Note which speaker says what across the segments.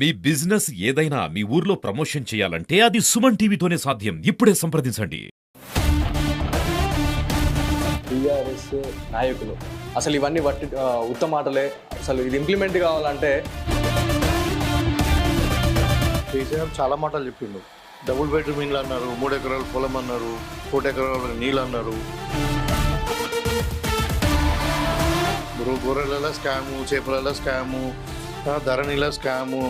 Speaker 1: మీ business ఏదైనా మీ ఊర్లో promotion చేయాలంటే అది సుమన్ టీవీతోనే సాధ్యం. ఇప్పుడే సంప్రదించండి.
Speaker 2: టీఆర్ఎస్ నాయకులు. అసలు ఇవన్నీ వట్టి ఆ, ఉత్త మాటలే. అసలు ఇది ఇంప్లిమెంట్ కావాలంటే
Speaker 3: కేసీఆర్ చాలా మాటలు చెప్పిండు. డబుల్ బెడ్రూమ్ ఇండ్లు అన్నారు మూడు ఎకరాల పొలం అన్నారు కోటి ఎకరాల నీళ్ళు అన్నారు. గొర్రెల స్కాము చేపల స్కాము ధరణిల స్కాము.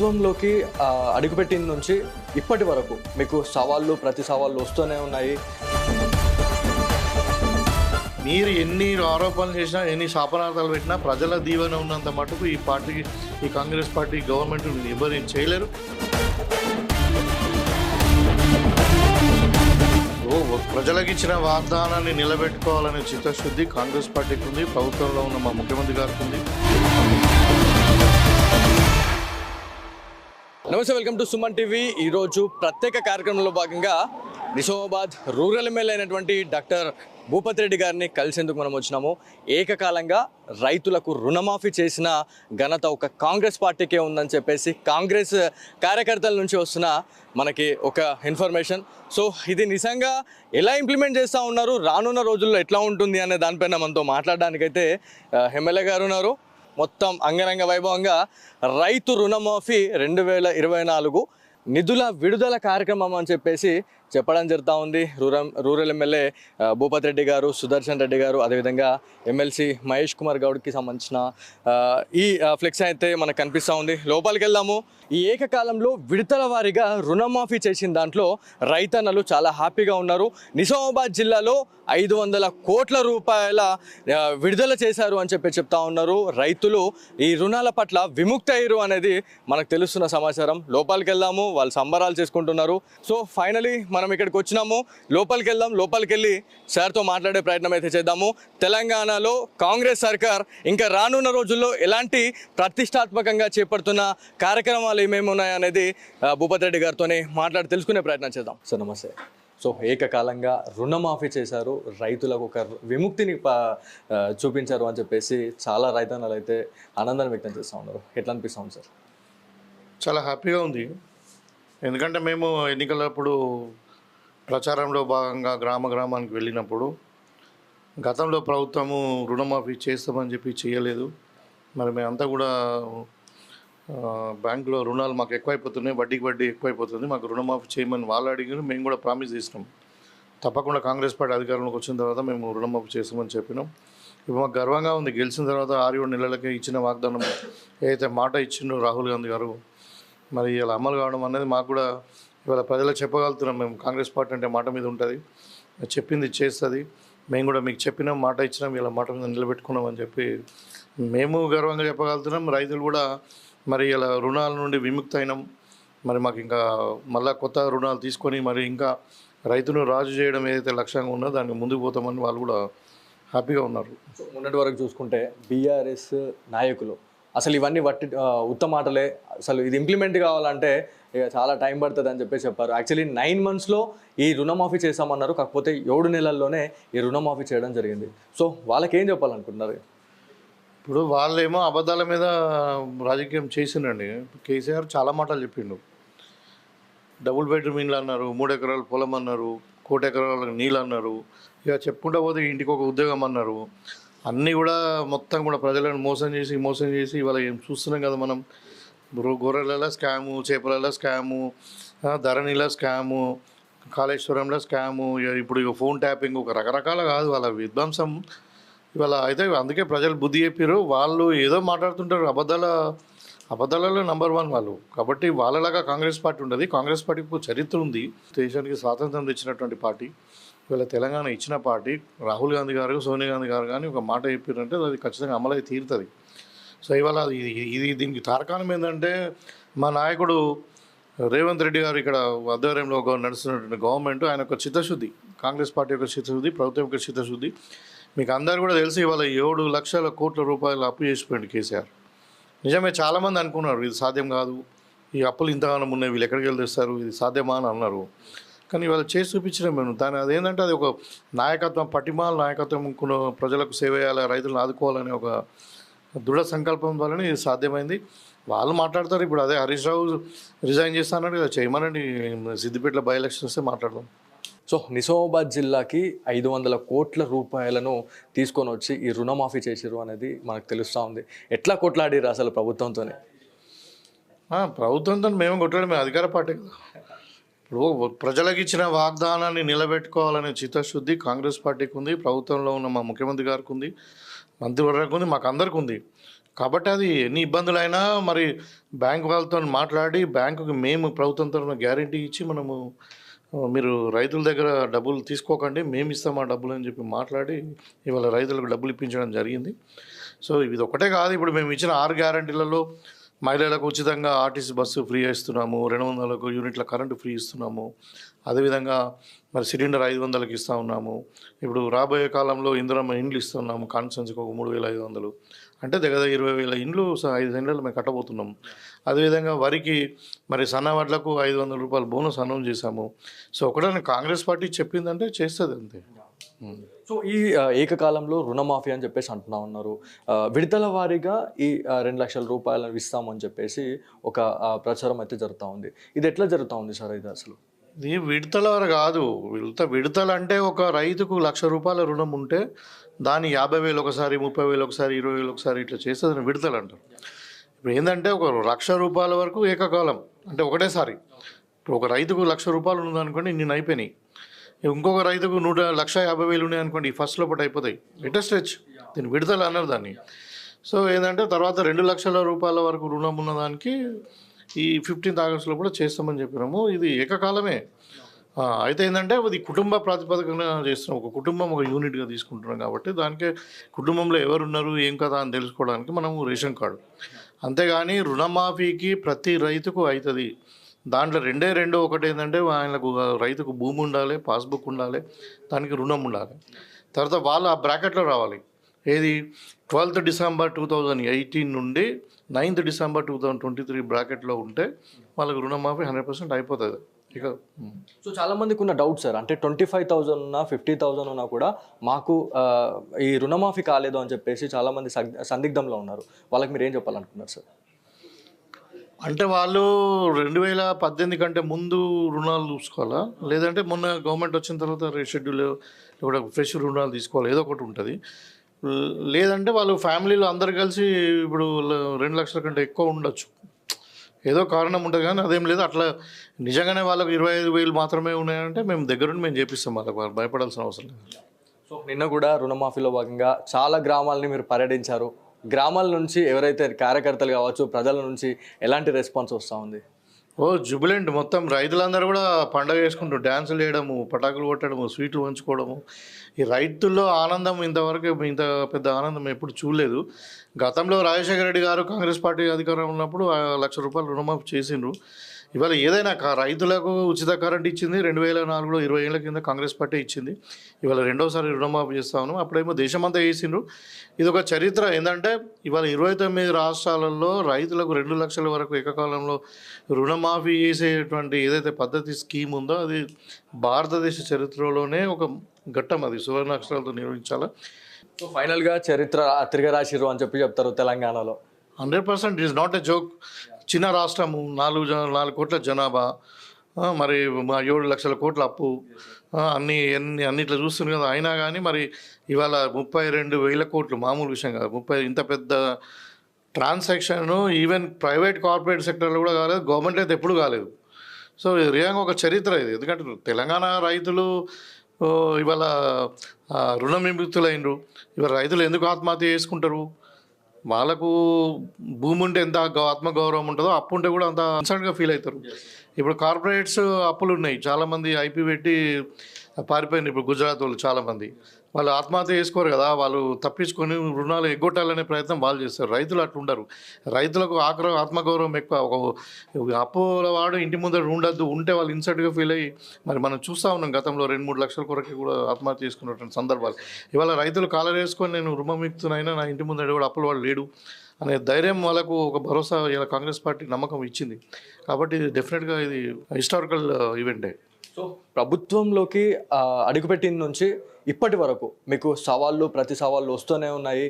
Speaker 2: ప్రభుత్వంలోకి అడుగుపెట్టిన నుంచి ఇప్పటి వరకు మీకు సవాళ్ళు ప్రతి సవాళ్ళు వస్తూనే ఉన్నాయి.
Speaker 3: మీరు ఎన్ని ఆరోపణలు చేసినా ఎన్ని శాపనార్థాలు పెట్టినా ప్రజల దీవెన ఉన్నంత మటుకు ఈ పార్టీకి ఈ కాంగ్రెస్ పార్టీ గవర్నమెంట్ ఎవరు చేయలేరు. ప్రజలకు ఇచ్చిన వాగ్దానాన్ని నిలబెట్టుకోవాలనే చిత్తశుద్ధి కాంగ్రెస్ పార్టీకి ఉంది ప్రభుత్వంలో ఉన్న మా ముఖ్యమంత్రి గారికి ఉంది.
Speaker 2: నమస్తే వెల్కమ్ టు సుమన్ టీవీ. ఈరోజు ప్రత్యేక కార్యక్రమంలో భాగంగా నిజామాబాద్ రూరల్ ఎమ్మెల్యే అయినటువంటి డాక్టర్ భూపతి రెడ్డి గారిని కలిసేందుకు మనం వచ్చినాము. ఏకకాలంగా రైతులకు రుణమాఫీ చేసిన ఘనత ఒక కాంగ్రెస్ పార్టీకే ఉందని చెప్పేసి కాంగ్రెస్ కార్యకర్తల నుంచి వస్తున్న మనకి ఒక ఇన్ఫర్మేషన్. సో ఇది నిజంగా ఎలా ఇంప్లిమెంట్ చేస్తూ ఉన్నారు? రానున్న రోజుల్లో ఎట్లా ఉంటుంది అనే దానిపైన మనతో మాట్లాడడానికైతే ఎమ్మెల్యే గారు ఉన్నారు. మొత్తం అంగరంగ వైభవంగా రైతు రుణమాఫీ రెండు వేల ఇరవై నాలుగు నిధుల విడుదల కార్యక్రమం అని చెప్పేసి చెప్పడం జరుగుతూ ఉంది. Rural rural MLA Bhupathi Reddy garu Sudarshan Reddy గారు అదేవిధంగా ఎమ్మెల్సీ మహేష్ కుమార్ గౌడ్కి సంబంధించిన ఈ ఫ్లెక్స్ అయితే మనకు కనిపిస్తూ ఉంది. లోపలికి వెళ్దాము. ఈ ఏకకాలంలో విడతల వారీగా రుణమాఫీ చేసిన దాంట్లో రైతన్నలు చాలా హ్యాపీగా ఉన్నారు. నిజామాబాద్ జిల్లాలో ఐదు వందల కోట్ల రూపాయల విడుదల చేశారు అని చెప్పి చెప్తా ఉన్నారు. రైతులు ఈ రుణాల పట్ల విముక్త అయ్యారు అనేది మనకు తెలుస్తున్న సమాచారం. లోపలికి వెళ్దాము. వాళ్ళు సంబరాలు చేసుకుంటున్నారు. సో ఫైనలీ ఇక్కడికి వచ్చినాము. లోపలికి వెళ్దాం లోపలికి వెళ్ళి సార్తో మాట్లాడే ప్రయత్నం అయితే చేద్దాము. తెలంగాణలో కాంగ్రెస్ సర్కార్ ఇంకా రానున్న రోజుల్లో ఎలాంటి ప్రతిష్టాత్మకంగా చేపడుతున్న కార్యక్రమాలు ఏమేమి ఉన్నాయనేది భూపతి రెడ్డి గారితోనే మాట్లాడి తెలుసుకునే ప్రయత్నం చేద్దాం. సార్ నమస్తే. సో ఏకకాలంగా రుణమాఫీ చేశారు. రైతులకు ఒక విముక్తిని చూపించారు అని చెప్పేసి చాలా రైతన్నలు అయితే ఆనందాన్ని వ్యక్తం చేస్తూ ఉన్నారు. ఎట్లా అనిపిస్తా ఉంది సార్?
Speaker 3: చాలా హ్యాపీగా ఉంది. ఎందుకంటే మేము ఎన్నికలప్పుడు ప్రచారంలో భాగంగా గ్రామ గ్రామానికి వెళ్ళినప్పుడు గతంలో ప్రభుత్వము రుణమాఫీ చేస్తామని చెప్పి చేయలేదు. మరి మేమంతా కూడా బ్యాంకులో రుణాలు మాకు ఎక్కువైపోతున్నాయి వడ్డీకి వడ్డీ ఎక్కువైపోతుంది మాకు రుణమాఫీ చేయమని వాళ్ళు అడిగారు మేము కూడా ప్రామిస్ చేసినాం. తప్పకుండా కాంగ్రెస్ పార్టీ అధికారంలోకి వచ్చిన తర్వాత మేము రుణమాఫీ చేస్తామని చెప్పినాం. ఇప్పుడు మాకు గర్వంగా ఉంది గెలిచిన తర్వాత ఆరు ఏడు నెలలకి ఇచ్చిన వాగ్దానం ఏదైతే మాట ఇచ్చిండో రాహుల్ గాంధీ గారు మరి ఇలా అమలు కావడం అనేది మాకు కూడా ఇవాళ ప్రజలకు చెప్పగలుగుతున్నాం మేము కాంగ్రెస్ పార్టీ అంటే మాట మీద ఉంటుంది. చెప్పింది చేస్తుంది. మేము కూడా మీకు చెప్పినాం మాట ఇచ్చినాం ఇలా మాట మీద నిలబెట్టుకున్నాం అని చెప్పి మేము గర్వంగా చెప్పగలుగుతున్నాం. రైతులు కూడా మరి ఇలా రుణాల నుండి విముక్త అయినాం మరి మాకు ఇంకా మళ్ళా కొత్త రుణాలు తీసుకొని మరి ఇంకా రైతును రాజు చేయడం ఏదైతే లక్ష్యంగా ఉందో దాన్ని ముందుకు పోతామని వాళ్ళు కూడా హ్యాపీగా ఉన్నారు.
Speaker 2: మొన్నటి వరకు చూసుకుంటే బీఆర్ఎస్ నాయకులు అసలు ఇవన్నీ వట్టి ఉత్తమాటలే మాటలే. అసలు ఇది ఇంప్లిమెంట్ కావాలంటే ఇక చాలా టైం పడుతుంది అని చెప్పేసి చెప్పారు. యాక్చువల్లీ నైన్ మంత్స్లో ఈ రుణమాఫీ చేశామన్నారు. కాకపోతే ఏడు నెలల్లోనే ఈ రుణమాఫీ చేయడం జరిగింది. సో వాళ్ళకి ఏం చెప్పాలనుకుంటున్నారు?
Speaker 3: ఇప్పుడు వాళ్ళేమో అబద్ధాల మీద రాజకీయం చేసిండండి. కేసీఆర్ చాలా మాటలు చెప్పిండు. డబుల్ బెడ్రూమ్ ఇండ్లు అన్నారు మూడు ఎకరాల పొలం అన్నారు కోటి ఎకరాల నీళ్ళు అన్నారు. ఇక చెప్పుకుంటా పోతే ఇంటికి ఒక ఉద్యోగం అన్నారు. అన్నీ కూడా మొత్తం కూడా ప్రజలను మోసం చేసి మోసం చేసి ఇవాళ ఏం చూస్తున్నాం కదా మనం. గొర్రెలలో స్కాము చేపలలో స్కాము ధరణిలో స్కాము కాళేశ్వరంలో స్కాము ఇప్పుడు ఇక ఫోన్ ట్యాపింగ్ ఒక రకరకాల కాదు వాళ్ళ విధ్వంసం. ఇవాళ అయితే అందుకే ప్రజలు బుద్ధి చెప్పారు వాళ్ళు ఏదో మాట్లాడుతుంటారు అబద్ధాల అబద్ధాలలో నంబర్ వన్ వాళ్ళు. కాబట్టి వాళ్ళలాగా కాంగ్రెస్ పార్టీ ఉండదు. కాంగ్రెస్ పార్టీకి చరిత్ర ఉంది. దేశానికి స్వాతంత్రం తెచ్చినటువంటి పార్టీ ఇవాళ తెలంగాణ ఇచ్చిన పార్టీ రాహుల్ గాంధీ గారు సోనియా గాంధీ గారు కానీ ఒక మాట చెప్పారంటే అది ఖచ్చితంగా అమలై తీరుతుంది. సో ఇవాళ అది ఇది ఇది దీనికి తారకాణం ఏంటంటే మా నాయకుడు రేవంత్ రెడ్డి గారు ఇక్కడ ఆధ్వర్యంలో నడుస్తున్నటువంటి గవర్నమెంట్ ఆయన ఒక చిత్తశుద్ధి కాంగ్రెస్ పార్టీ యొక్క చిత్తశుద్ధి ప్రభుత్వం యొక్క చిత్తశుద్ధి. మీకు అందరు కూడా తెలిసి ఇవాళ ఏడు లక్షల కోట్ల రూపాయలు అప్పు చేసిపోయింది కేసీఆర్. నిజమే చాలామంది అనుకున్నారు ఇది సాధ్యం కాదు ఈ అప్పులు ఇంతగానం ఉన్నాయి వీళ్ళు ఎక్కడికి వెళ్ళి తెస్తారు ఇది సాధ్యమా అని అన్నారు. కానీ ఇవాళ చేసి చూపించడం మేము దాని అదేంటంటే అది ఒక నాయకత్వం పటిమాల నాయకత్వం ప్రజలకు సేవ చేయాలి రైతులను ఆదుకోవాలనే ఒక దృఢ సంకల్పం వలన ఇది సాధ్యమైంది. వాళ్ళు మాట్లాడతారు. ఇప్పుడు అదే హరీష్ రావు రిజైన్ చేస్తానని కదా చేయమనండి సిద్దిపేటలో బై ఎలక్షన్ వస్తే మాట్లాడదాం.
Speaker 2: సో నిజామాబాద్ జిల్లాకి ఐదు వందల కోట్ల రూపాయలను తీసుకొని వచ్చి ఈ రుణమాఫీ చేసిరు అనేది మనకు తెలుస్తూ ఉంది. ఎట్లా కొట్లాడిరు అసలు ప్రభుత్వంతోనే?
Speaker 3: ప్రభుత్వంతో మేము కొట్టడమే అధికార పార్టీ కదా. ఇప్పుడు ప్రజలకు ఇచ్చిన వాగ్దానాన్ని నిలబెట్టుకోవాలనే చిత్తశుద్ధి కాంగ్రెస్ పార్టీకి ఉంది. ప్రభుత్వంలో ఉన్న మా ముఖ్యమంత్రి గారికి ఉంది. మంత్రివర్గకు ఉంది మాకు అందరికి ఉంది. కాబట్టి అది ఎన్ని ఇబ్బందులైనా మరి బ్యాంక్ వాళ్ళతో మాట్లాడి బ్యాంకుకి మేము ప్రభుత్వం తరఫున గ్యారంటీ ఇచ్చి మనము మీరు రైతుల దగ్గర డబ్బులు తీసుకోకండి మేము ఇస్తాం ఆ డబ్బులు అని చెప్పి మాట్లాడి ఇవాళ రైతులకు డబ్బులు ఇప్పించడం జరిగింది. సో ఇది ఒకటే కాదు ఇప్పుడు మేము ఇచ్చిన ఆరు గ్యారంటీలలో మహిళలకు ఉచితంగా ఆర్టీసీ బస్సు ఫ్రీ ఇస్తున్నాము. రెండు వందలకు యూనిట్ల కరెంటు ఫ్రీ ఇస్తున్నాము. అదేవిధంగా మరి సిలిండర్ ఐదు వందలకి ఇస్తూ ఉన్నాము. ఇప్పుడు రాబోయే కాలంలో ఇందిరమ్మ ఇండ్లు ఇస్తున్నాము. కాన్స్టెన్సీకి ఒక మూడు వేల ఐదు వందలు. అంటే దగ్గర ఇరవై వేల ఇండ్లు ఐదు నెలలు మేము కట్టబోతున్నాము అదేవిధంగా వరికి మరి సన్న వడ్లకు ఐదు వందల రూపాయలు బోనస్ అనౌన్స్ చేశాము. సో ఒకటే కాంగ్రెస్ పార్టీ చెప్పిందంటే చేస్తుంది అంతే.
Speaker 2: సో ఈ ఏకకాలంలో రుణమాఫీ అని చెప్పేసి అంటున్నా ఉన్నారు. విడతల వారీగా ఈ రెండు లక్షల రూపాయలు ఇస్తామని చెప్పేసి ఒక ప్రచారం అయితే జరుగుతూ ఉంది. ఇది ఎట్లా జరుగుతూ ఉంది సార్ ఇది అసలు?
Speaker 3: ఇది విడతల కాదు. విడత విడతలు అంటే ఒక రైతుకు లక్ష రూపాయల రుణం ఉంటే దాన్ని యాభై వేలు ఒకసారి ముప్పై వేలు ఒకసారి ఇరవై వేలు ఒకసారి ఇట్లా చేస్తే దాన్ని విడతలు అంటారు. ఇప్పుడు ఏంటంటే ఒక లక్ష రూపాయల వరకు ఏకకాలం. అంటే ఒకటేసారి. ఇప్పుడు ఒక రైతుకు లక్ష రూపాయలు ఉందనుకోండి నేను అయిపోయినాయి. ఇంకొక రైతుకు నూట లక్ష యాభై వేలు ఉన్నాయి అనుకోండి ఈ ఫస్ట్ లోపల అయిపోతాయి. లేటెస్ట్ స్టేజ్ దీన్ని విడతలు అన్నారు దాన్ని. సో ఏంటంటే తర్వాత రెండు లక్షల రూపాయల వరకు రుణం ఉన్న దానికి ఈ ఫిఫ్టీన్త్ ఆగస్టులో కూడా చేస్తామని చెప్పినాము. ఇది ఏకకాలమే. అయితే ఏంటంటే అది కుటుంబ ప్రాతిపదికన చేస్తున్నాం. ఒక కుటుంబం ఒక యూనిట్గా తీసుకుంటున్నాం కాబట్టి దానికి కుటుంబంలో ఎవరు ఉన్నారు ఏం కదా అని తెలుసుకోవడానికి మనము రేషన్ కార్డు. అంతేగాని రుణమాఫీకి ప్రతి రైతుకు అవుతుంది. దాంట్లో రెండే రెండో ఒకటి ఏంటంటే ఆయనకు రైతుకు భూమి ఉండాలి పాస్బుక్ ఉండాలి దానికి రుణం ఉండాలి. తర్వాత వాళ్ళు ఆ బ్రాకెట్లో రావాలి. ఏది? Twelfth December two thousand eighteen నుండి ninth December two thousand twenty three బ్రాకెట్లో ఉంటే వాళ్ళకి రుణమాఫీ హండ్రెడ్ పర్సెంట్ అయిపోతుంది. ఇక
Speaker 2: సో చాలా మందికి ఉన్న డౌట్ సార్ అంటే ట్వంటీ ఫైవ్ థౌజండ్ ఉన్నా ఫిఫ్టీ థౌసండ్ ఉన్నా కూడా మాకు ఈ రుణమాఫీ కాలేదు అని చెప్పేసి చాలా మంది సందిగ్ధంలో ఉన్నారు. వాళ్ళకి మీరు ఏం చెప్పాలనుకున్నారు సార్?
Speaker 3: అంటే వాళ్ళు రెండు వేల పద్దెనిమిది కంటే ముందు రుణాలు చూసుకోవాలా? లేదంటే మొన్న గవర్నమెంట్ వచ్చిన తర్వాత షెడ్యూల్ కూడా ఫ్రెష్ రుణాలు తీసుకోవాలి ఏదో ఒకటి ఉంటుంది. లేదంటే వాళ్ళు ఫ్యామిలీలో అందరు కలిసి ఇప్పుడు రెండు లక్షల కంటే ఎక్కువ ఉండొచ్చు. ఏదో కారణం ఉంటుంది కానీ అదేం లేదు. అట్లా నిజంగానే వాళ్ళకి ఇరవై ఐదు వేలు మాత్రమే ఉన్నాయంటే మేము దగ్గరుండి మేము చేపిస్తాం వాళ్ళకి వాళ్ళు భయపడాల్సిన అవసరం లేదు.
Speaker 2: సో నిన్న కూడా రుణమాఫీలో భాగంగా చాలా గ్రామాలని మీరు పర్యటించారు. గ్రామాల నుంచి ఎవరైతే కార్యకర్తలు కావచ్చు ప్రజల నుంచి ఎలాంటి రెస్పాన్స్ వస్తూ ఉంది?
Speaker 3: ఓ జుబిలెంట్. మొత్తం రైతులందరూ కూడా పండగ చేసుకుంటూ డ్యాన్సులు వేయడము పటాకులు కొట్టడము స్వీట్లు పంచుకోవడము. ఈ రైతుల్లో ఆనందం ఇంతవరకు ఇంత పెద్ద ఆనందం ఎప్పుడు చూడలేదు. గతంలో రాజశేఖర రెడ్డి గారు కాంగ్రెస్ పార్టీ అధికారం ఉన్నప్పుడు లక్ష రూపాయలు రుణమాఫీ చేసిండ్రు. ఇవాళ ఏదైనా కా- రైతులకు ఉచిత కరెంట్ ఇచ్చింది రెండు వేల నాలుగులో ఇరవై ఏళ్ళ కింద కాంగ్రెస్ పార్టీ ఇచ్చింది. ఇవాళ రెండోసారి రుణమాఫీ చేస్తా ఉన్నాం అప్పుడేమో దేశమంతా వేసిండ్రు ఇది ఒక చరిత్ర ఏంటంటే ఇవాళ ఇరవై తొమ్మిది రాష్ట్రాలలో రైతులకు రెండు లక్షల వరకు ఏకకాలంలో రుణమాఫీ చేసేటువంటి ఏదైతే పద్ధతి స్కీమ్ ఉందో అది భారతదేశ చరిత్రలోనే ఒక ఘట్టం అది. సువర్ణాక్షరాలతో నిర్వహించాలా?
Speaker 2: సో ఫైనల్గా చరిత్ర తిరగరాశిరు అని చెప్పి చెప్తారు తెలంగాణలో.
Speaker 3: Hundred percent is not a joke. చిన్న రాష్ట్రము నాలుగు నాలుగు కోట్ల జనాభా మరి మా ఏడు లక్షల కోట్ల అప్పు అన్ని అన్ని అన్నిట్లో చూస్తుంది కదా. అయినా కానీ మరి ఇవాళ ముప్పై రెండు వేల కోట్లు మామూలు విషయం కాదు. ముప్పై ఇంత పెద్ద ట్రాన్సాక్షన్ ఈవెన్ ప్రైవేట్ కార్పొరేట్ సెక్టర్లో కూడా కాలేదు గవర్నమెంట్ అయితే ఎప్పుడు కాలేదు. సో ఇది ఒక చరిత్ర ఇది. ఎందుకంటే తెలంగాణ రైతులు ఇవాళ రుణ విముక్తులైనరు ఇవాళ రైతులు ఎందుకు ఆత్మహత్య చేసుకుంటారు? వాళ్ళకు భూమి ఉంటే ఎంత గౌ- ఆత్మగౌరవం ఉంటుందో అప్పు ఉంటే కూడా అంత అన్సర్ట్గా ఫీల్ అవుతారు. ఇప్పుడు కార్పొరేట్స్ అప్పులు ఉన్నాయి. చాలామంది ఐపీ పెట్టి పారిపోయినారు. ఇప్పుడు గుజరాత్ వాళ్ళు చాలామంది వాళ్ళు ఆత్మహత్య చేసుకోరు కదా. వాళ్ళు తప్పించుకొని రుణాలు ఎగ్గొట్టాలనే ప్రయత్నం వాళ్ళు చేస్తారు. రైతులు అట్లా ఉండరు. రైతులకు ఆగ్రహం ఆత్మగౌరవం ఎక్కువ. ఒక అప్పుల వాడు ఇంటి ముందర ఉండద్దు. ఉంటే వాళ్ళు ఇన్సర్ట్గా ఫీల్ అయ్యి మరి మనం చూస్తూ ఉన్నాం గతంలో రెండు మూడు లక్షల కొరకు కూడా ఆత్మహత్య చేసుకున్నటువంటి సందర్భాలు. ఇవాళ రైతులు కాలర్ వేసుకొని నేను రుణమిక్తునైనా నా ఇంటి ముందర కూడా అప్పుల వాడు లేడు. అనే ధైర్యం వాళ్ళకు ఒక భరోసా ఇలా కాంగ్రెస్ పార్టీ నమ్మకం ఇచ్చింది. కాబట్టి డెఫినెట్గా ఇది హిస్టారికల్ ఈవెంటే
Speaker 2: సో ప్రభుత్వంలోకి అడుగుపెట్టిన నుంచి ఇప్పటి వరకు మీకు సవాళ్ళు ప్రతి సవాళ్ళు వస్తూనే ఉన్నాయి.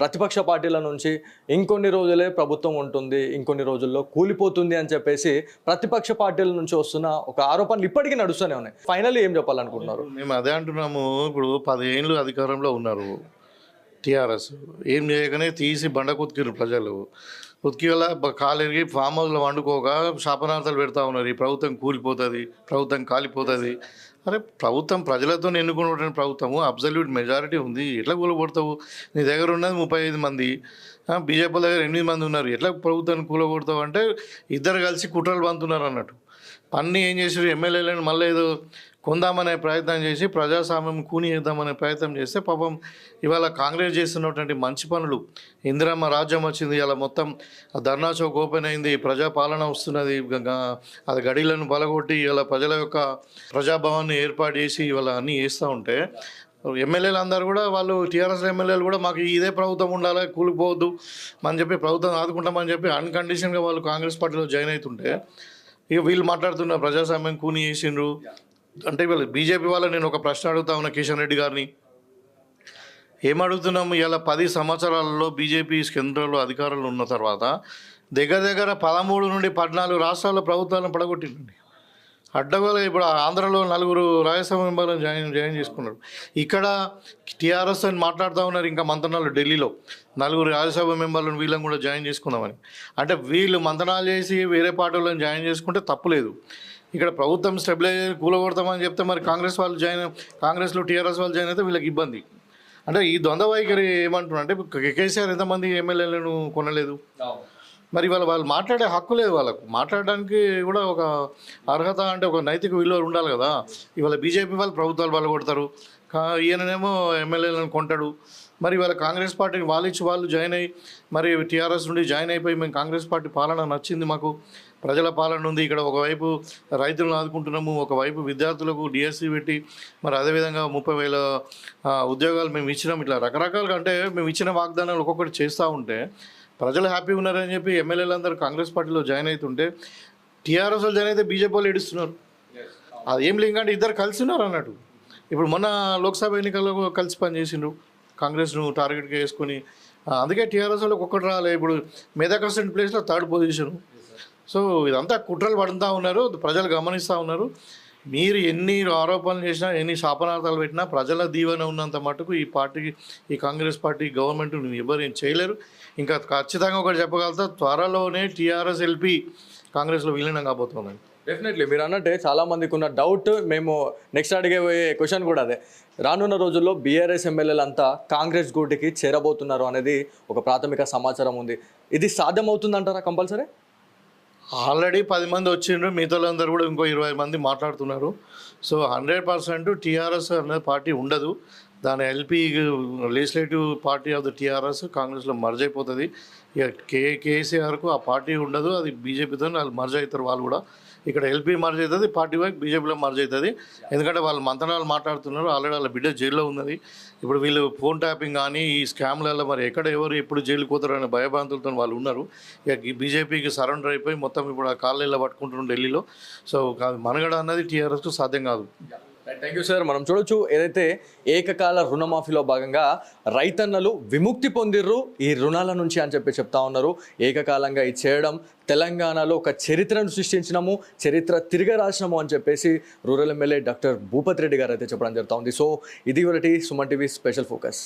Speaker 2: ప్రతిపక్ష పార్టీల నుంచి ఇంకొన్ని రోజులే ప్రభుత్వం ఉంటుంది ఇంకొన్ని రోజుల్లో కూలిపోతుంది అని చెప్పేసి ప్రతిపక్ష పార్టీల నుంచి వస్తున్న ఒక ఆరోపణలు ఇప్పటికీ నడుస్తూనే ఉన్నాయి. ఫైనల్లీ ఏం చెప్పాలనుకుంటున్నారు?
Speaker 3: మేము అదే అంటున్నాము. ఇప్పుడు పదిహేళ్ళు అధికారంలో ఉన్నారు. టీఆర్ఎస్. ఏం చేయకనే తీసి బండ కుతికిరు ప్రజలు. ఉతికి వల్ల కాలిరిగి ఫామ్ హౌస్లో వండుకోక శాపనార్థాలు పెడతా ఉన్నారు. ఈ ప్రభుత్వం కూలిపోతుంది ప్రభుత్వం కాలిపోతుంది. అరే ప్రభుత్వం ప్రజలతో ఎన్నుకున్నటువంటి ప్రభుత్వము అబ్జల్యూట్ మెజారిటీ ఉంది. ఎట్లా కూలగొడతావు? నీ దగ్గర ఉన్నది ముప్పై ఐదు మంది. బీజేపీ దగ్గర ఎనిమిది మంది ఉన్నారు. ఎట్లా ప్రభుత్వాన్ని కూలగొడతావు అంటే ఇద్దరు కలిసి కుట్రలు పంతున్నారు అన్నట్టు. పన్ని ఏం చేసారు ఎమ్మెల్యేలను మళ్ళీ ఏదో కొందామనే ప్రయత్నం చేసి ప్రజాస్వామ్యం కూనియేద్దామనే ప్రయత్నం చేస్తే పాపం ఇవాళ కాంగ్రెస్ చేస్తున్నటువంటి మంచి పనులు. ఇందిరమ్మ రాజ్యం వచ్చింది ఇలా మొత్తం ఆ ధర్నా చౌక్ ఓపెన్ అయింది ప్రజాపాలన వస్తున్నది అది గడిలను బలగొట్టి ఇలా ప్రజల యొక్క ప్రజాభవన్ని ఏర్పాటు చేసి ఇవాళ అన్నీ చేస్తూ ఉంటే ఎమ్మెల్యేలు అందరూ కూడా వాళ్ళు టీఆర్ఎస్ ఎమ్మెల్యేలు కూడా మాకు ఇదే ప్రభుత్వం ఉండాలి కూలిపోవద్దు అని చెప్పి ప్రభుత్వం ఆదుకుంటామని చెప్పి అన్కండిషన్గా వాళ్ళు కాంగ్రెస్ పార్టీలో జాయిన్ అవుతుంటే ఇక వీళ్ళు మాట్లాడుతున్న ప్రజాస్వామ్యం కూని చేసిండ్రు. అంటే వీళ్ళు బీజేపీ వాళ్ళ నేను ఒక ప్రశ్న అడుగుతా ఉన్నా కిషన్ రెడ్డి గారిని. ఏమడుగుతున్నాము ఇలా పది సంవత్సరాలలో బీజేపీ కేంద్రంలో అధికారంలో ఉన్న తర్వాత దగ్గర దగ్గర పదమూడు నుండి పద్నాలుగు రాష్ట్రాల ప్రభుత్వాలను పడగొట్టిందండి. అడ్డగోలు ఇప్పుడు ఆంధ్రలో నలుగురు రాజ్యసభ మెంబర్లను జాయిన్ జాయిన్ చేసుకున్నారు. ఇక్కడ టీఆర్ఎస్ అని మాట్లాడుతూ ఉన్నారు ఇంకా మంతనాలు ఢిల్లీలో. నలుగురు రాజ్యసభ మెంబర్లను వీళ్ళని కూడా జాయిన్ చేసుకుందామని. అంటే వీళ్ళు మంతనాలు చేసి వేరే పార్టీలను జాయిన్ చేసుకుంటే తప్పులేదు. ఇక్కడ ప్రభుత్వం స్టెబిలైజ్ కూలగొడతామని చెప్తే మరి కాంగ్రెస్ వాళ్ళు జాయిన్ కాంగ్రెస్లో టీఆర్ఎస్ వాళ్ళు జాయిన్ అయితే వీళ్ళకి ఇబ్బంది. అంటే ఈ ద్వంద్వ వైఖరి ఏమంటున్నారు? అంటే కేసీఆర్ ఎంతమంది ఎమ్మెల్యేలను కొనలేదు? మరి వాళ్ళ వాళ్ళు మాట్లాడే హక్కు లేదు వాళ్ళకు. మాట్లాడడానికి కూడా ఒక అర్హత అంటే ఒక నైతిక విలువ ఉండాలి కదా. ఇవాళ బీజేపీ వాళ్ళు ప్రభుత్వాలు వాళ్ళు కొడతారు ఈయననేమో ఎమ్మెల్యేలను కొంటాడు. మరి వాళ్ళ కాంగ్రెస్ పార్టీకి వాళ్ళు ఇచ్చి వాళ్ళు జాయిన్ అయ్యి మరి టీఆర్ఎస్ నుండి జాయిన్ అయిపోయి మేము కాంగ్రెస్ పార్టీ పాలన నచ్చింది మాకు. ప్రజల పాలన ఉంది. ఇక్కడ ఒకవైపు రైతులను ఆదుకుంటున్నాము ఒకవైపు విద్యార్థులకు డిఎస్సి పెట్టి మరి అదేవిధంగా ముప్పై వేల ఉద్యోగాలు మేము ఇచ్చినాం. ఇట్లా రకరకాలుగా అంటే మేము ఇచ్చిన వాగ్దానాలు ఒక్కొక్కటి చేస్తూ ఉంటే ప్రజలు హ్యాపీ ఉన్నారని చెప్పి ఎమ్మెల్యేలు అందరూ కాంగ్రెస్ పార్టీలో జాయిన్ అవుతుంటే టీఆర్ఎస్ జాయిన్ అయితే బీజేపీ వాళ్ళు ఏడుస్తున్నారు. అది ఏం లింక్ అంటే ఇద్దరు కలిసి ఉన్నారు అన్నట్టు. ఇప్పుడు మొన్న లోక్సభ ఎన్నికల్లో కలిసి పనిచేసిండ్రు. కాంగ్రెస్ను టార్గెట్గా వేసుకొని అందుకే టీఆర్ఎస్ వాళ్ళకి ఒక్కటి రాలే. ఇప్పుడు మెదక్ అసెంట్ ప్లేస్లో థర్డ్ పొజిషన్. సో ఇదంతా కుట్రలు పడుతూ ఉన్నారు ప్రజలు గమనిస్తూ ఉన్నారు. మీరు ఎన్ని ఆరోపణలు చేసినా ఎన్ని శాపనార్థాలు పెట్టినా ప్రజల దీవెన ఉన్నంత మటుకు ఈ పార్టీకి ఈ కాంగ్రెస్ పార్టీ గవర్నమెంట్ ఎవరు ఏం చేయలేరు. ఇంకా ఖచ్చితంగా ఒకటి చెప్పగలుగుతా త్వరలోనే టీఆర్ఎస్ ఎల్పి కాంగ్రెస్లో విలీనం కాబోతున్నాను
Speaker 2: డెఫినెట్లీ మీరు అన్నట్టే చాలా మందికి ఉన్న డౌట్ మేము నెక్స్ట్ అడిగేపోయే క్వశ్చన్ కూడా అదే. రానున్న రోజుల్లో బీఆర్ఎస్ ఎమ్మెల్యేలు అంతా కాంగ్రెస్ గూటికి చేరబోతున్నారు అనేది ఒక ప్రాథమిక సమాచారం ఉంది. ఇది సాధ్యమవుతుందంటారా కంపల్సరీ?
Speaker 3: ఆల్రెడీ పది మంది వచ్చిండ్రు మిగతా వాళ్ళందరూ కూడా ఇంకో ఇరవై మంది మాట్లాడుతున్నారు. సో హండ్రెడ్ పర్సెంట్ టీఆర్ఎస్ అనే పార్టీ ఉండదు. దాని LP legislative party of the TRS కాంగ్రెస్లో మర్జ్ అయిపోతుంది. ఇక కే కేసీఆర్కు ఆ పార్టీ ఉండదు. అది బీజేపీతో వాళ్ళు మర్జ్ అవుతారు వాళ్ళు కూడా. ఇక్కడ ఎల్పీ మార్జ్ అవుతుంది పార్టీ వైపు బీజేపీలో మార్జ్ అవుతుంది ఎందుకంటే వాళ్ళు మంతనాలు మాట్లాడుతున్నారు ఆల్రెడీ వాళ్ళ బిడ్డ జైల్లో ఉన్నది. ఇప్పుడు వీళ్ళు ఫోన్ ట్యాపింగ్ కానీ ఈ స్కామ్లలో మరి ఎక్కడ ఎవరు ఎప్పుడు జైలు పోతారు అనే భయభ్రాంతులతో వాళ్ళు ఉన్నారు. ఇక బీజేపీకి సరెండర్ అయిపోయి మొత్తం ఇప్పుడు ఆ కాళ్ళలో పట్టుకుంటున్నారు ఢిల్లీలో. సో కాదు మనగడ అన్నది టీఆర్ఎస్కు సాధ్యం కాదు.
Speaker 2: థ్యాంక్ యూ సార్ మనం చూడొచ్చు ఏదైతే ఏకకాల రుణమాఫీలో భాగంగా రైతన్నలు విముక్తి పొందిర్రు ఈ రుణాల నుంచి అని చెప్పి చెప్తా ఉన్నారు. ఏకకాలంగా ఇది చేయడం తెలంగాణలో ఒక చరిత్రను సృష్టించినాము చరిత్ర తిరిగి రాసినాము అని చెప్పేసి rural MLA doctor Bhupathi Reddy garu అయితే చెప్పడం జరుగుతూ ఉంది. సో ఇది ఒకటి సుమన్ టీవీ స్పెషల్ ఫోకస్.